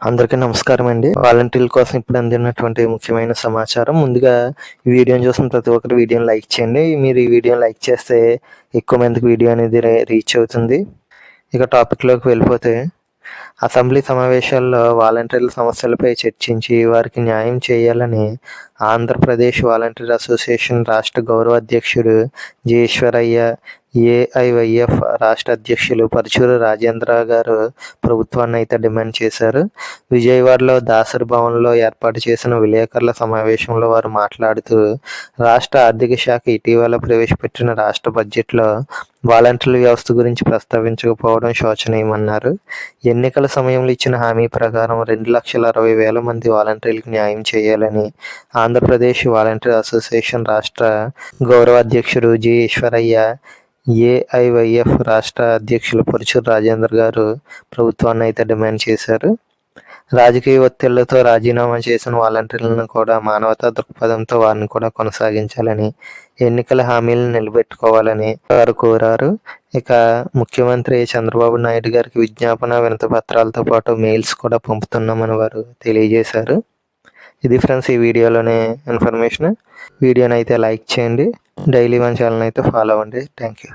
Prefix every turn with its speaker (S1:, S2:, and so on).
S1: అందరికీ నమస్కారం అండి. వాలంటీర్ల కోసం ఇప్పుడు అందినటువంటి ముఖ్యమైన సమాచారం. ముందుగా ఈ వీడియోని చూసిన ప్రతి ఒక్కరు వీడియోని లైక్ చేయండి. మీరు ఈ వీడియోని లైక్ చేస్తే ఎక్కువ మందికి వీడియో అనేది రీచ్ అవుతుంది. ఇక టాపిక్లోకి వెళ్ళిపోతే అసెంబ్లీ సమావేశాల్లో వాలంటీర్ల సమస్యలపై చర్చించి వారికి న్యాయం చేయాలని ఆంధ్రప్రదేశ్ వాలంటీర్ అసోసియేషన్ రాష్ట్ర గౌరవ అధ్యక్షుడు జయేశ్వరయ్య ఏఐవైఎఫ్ రాష్ట్ర అధ్యక్షులు పరుచూరు రాజేంద్ర గారు ప్రభుత్వాన్ని అయితే డిమాండ్ చేశారు. విజయవాడలో దాసరి భవన్లో ఏర్పాటు చేసిన విలేకరుల సమావేశంలో వారు మాట్లాడుతూ రాష్ట్ర ఆర్థిక శాఖ ఇటీవల ప్రవేశపెట్టిన రాష్ట్ర బడ్జెట్లో వాలంటీర్ల వ్యవస్థ గురించి ప్రస్తావించకపోవడం శోచనీయమన్నారు. ఎన్నికల సమయంలో ఇచ్చిన హామీ ప్రకారం రెండు లక్షల అరవై వేల మంది వాలంటీర్లకు న్యాయం చేయాలని ఆంధ్రప్రదేశ్ వాలంటీర్ అసోసియేషన్ రాష్ట్ర గౌరవ అధ్యక్షుడు జి ఈశ్వరయ్య ఏఐవైఎఫ్ రాష్ట్ర అధ్యక్షులు పరుచూరు రాజేందర్ గారు ప్రభుత్వాన్ని అయితే డిమాండ్ చేశారు. రాజకీయ ఒత్తిళ్ళతో రాజీనామా చేసిన వాలంటీర్లను కూడా మానవతా దృక్పథంతో వారిని కూడా కొనసాగించాలని ఎన్నికల హామీలను నిలబెట్టుకోవాలని వారు కోరారు. ఇక ముఖ్యమంత్రి చంద్రబాబు నాయుడు గారికి విజ్ఞాపన వినతపత్రాలతో పాటు మెయిల్స్ కూడా పంపుతున్నామని వారు తెలియజేశారు. ఇది ఫ్రెండ్స్ ఈ వీడియోలోనే ఇన్ఫర్మేషన్. వీడియోని అయితే లైక్ చేయండి. డైలీ మన ఛానల్ అయితే ఫాలో అవ్వండి. Thank you.